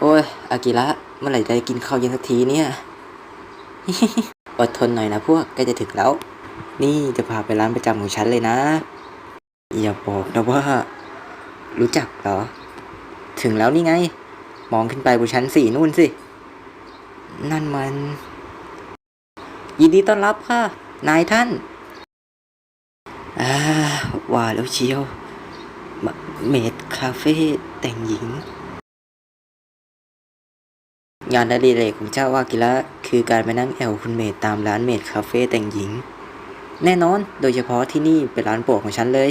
โอ้ย อากิระ เมื่อไหร่จะได้กินข้าวเย็นสักทีเนี่ย อดทนหน่อยนะพวกใกล้จะถึงแล้ว นี่จะพาไปร้านประจำของฉันเลยนะ อย่าบอกนะว่า รู้จักเหรอ ถึงแล้วนี่ไง มองขึ้นไปบนชั้นสี่นู่นสิ นั่นมัน ยินดีต้อนรับค่ะ นายท่าน อ่าว่าแล้วเชียว เมดคาเฟ่แต่งหญิง งานอดิเรกของเจ้าวากิระคือการไปนั่งแอลคุณเมดตามร้านเมดคาเฟ่แต่งหญิง แน่นอนโดยเฉพาะที่นี่เป็นร้านโปรดของฉันเลย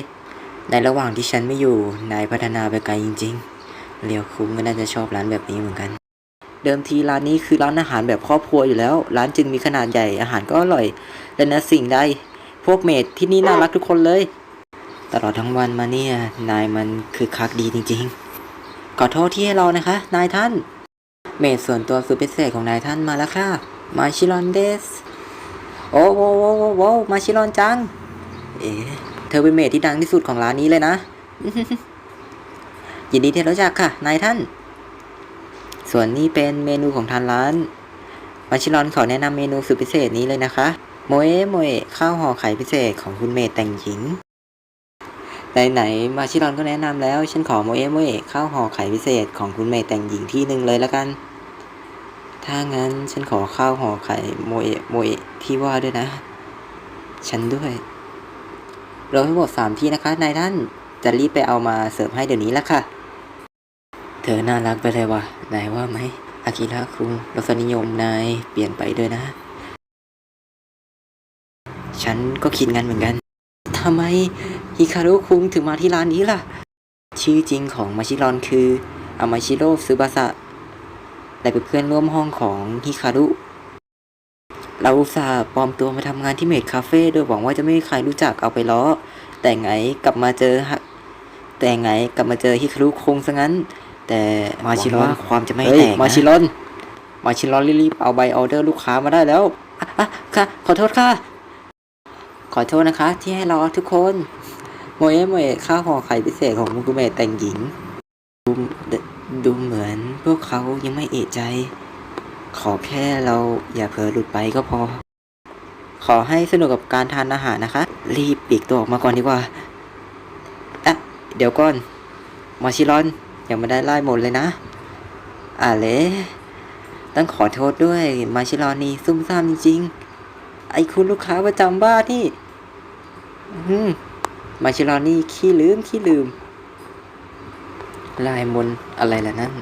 ในระหว่างที่ฉันไม่อยู่นายพัฒนาไปไกลจริง ๆ เลียวคุ้มก็น่าจะชอบร้านแบบนี้เหมือนกัน เดิมทีร้านนี้คือร้านอาหารแบบครอบครัวอยู่แล้ว ร้านจึงมีขนาดใหญ่อาหารก็อร่อยและนะสิ่งใดพวกเมดที่นี่น่ารักทุกคนเลย ตลอดทั้งวันมาเนี่ยนายมันคือคักดีจริง ๆ ขอโทษที่ให้รอนะคะ นายท่าน เมดส่วนตัวสุดพิเศษของนายท่านมาแล้วค่ะมาชิรอนเดส โอ้โหโว้โว้โว้มาชิรอนจัง เอ๊ะเธอเป็นเมดที่ดังที่สุดของร้านนี้เลยนะ ยินดีที่รู้จักค่ะ นายท่าน ส่วนนี้เป็นเมนูของทางร้าน มาชิรอนขอแนะนำเมนูสุดพิเศษนี้เลยนะคะโมเอโมเอข้าวห่อไข่พิเศษของคุณเมดแต่งหญิง ไหนๆมาชิรอนก็แนะนำแล้ว ฉันขอโมเอะโมเอะข้าวห่อไข่พิเศษของคุณเมย์แต่งหญิงที่หนึ่งเลยแล้วกัน ถ้างั้นฉันขอข้าวห่อไข่โมเอะโมเอะที่ว่าด้วยนะ ฉันด้วยเราทั้งหมดสามที่นะคะนายท่านจะรีบไปเอามาเสิร์ฟให้เดี๋ยวนี้ล้วค่ะ เธอน่ารักไปเลยว่ะนายว่าไหมอากิระคุงรสนิยมนายเปลี่ยนไปด้วยนะ ฉันก็คิดงั้นเหมือนกันทำไม ฮิคารุคุงถึงมาที่ร้านนี้ล่ะ ชื่อจริงของมาชิรอนคืออามาชิโร่ซึบาสะและเป็นเพื่อนร่วมห้องของฮิคารุ เราอุตส่าห์ปลอมตัวมาทำงานที่เมดคาเฟ่โดยหวังว่าจะไม่มีใครรู้จักเอาไปล้อ แต่ไงกลับมาเจอฮะแต่ไงกลับมาเจอฮิคารุคงซะงั้น แต่มาชิรอนความจะไม่แตกมาชิรอน มาชิรอนรีบๆเอาใบออเดอร์ลูกค้ามาได้แล้วอะอะค่ะ ขอโทษค่ะ ขอโทษนะคะ ที่ให้รอทุกคน โมเอะโมเอะข้าห่อไข่พิเศษของมุกุเมะแต่งหญิง ดูดูเหมือนพวกเขายังไม่เอะใจ ขอแค่เราอย่าเผลอหลุดไปก็พอ ขอให้สนุกกับการทานอาหารนะคะ รีบปีกตัวออกมาก่อนดีกว่าอะเดี๋ยวก่อนมาชิรอนยังไม่ได้ไล่หมดเลยนะอ่าเลต้องขอโทษด้วยมาชิรอนนี่ซุ่มซ่ามจริงๆไอ้คุณลูกค้าประจำบ้านนี่ อืม มาชิรอนนี่ขี้ลืมขี้ลืม ลายมนอะไรล่ะนั่น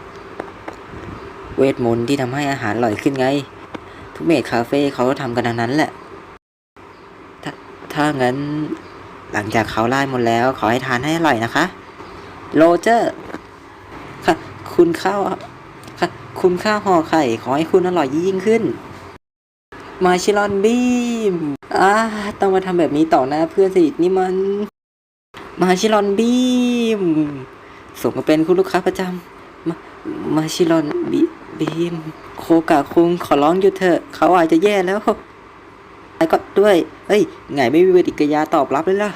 เวทมนต์ที่ทำให้อาหารอร่อยขึ้นไง ทุกเมดคาเฟ่เขาก็ทำกันดังนั้นแหละถ้าถ้างั้นหลังจากเขาไล่หมดแล้วขอให้ทานให้อร่อยนะคะ โรเจอร์ค่ะคุณข้าวค่ะคุณข้าวห่อไข่ ขอให้คุณอร่อยยิ่งขึ้น มาชิลอนบีมอ่าต้องมาทำแบบนี้ต่อหน้าเพื่อนสนิทนี่มัน มาชิลอนบีมส่งมาเป็นคุณลูกค้าประจำมามาชิลอนบีบีมโคกะคุงขอร้องอยู่เถอะ เขาอาจจะแย่แล้วไอ้ก็ด้วย เฮ้ย ไงไม่มีปฏิกิริยาตอบรับเลยล่ะ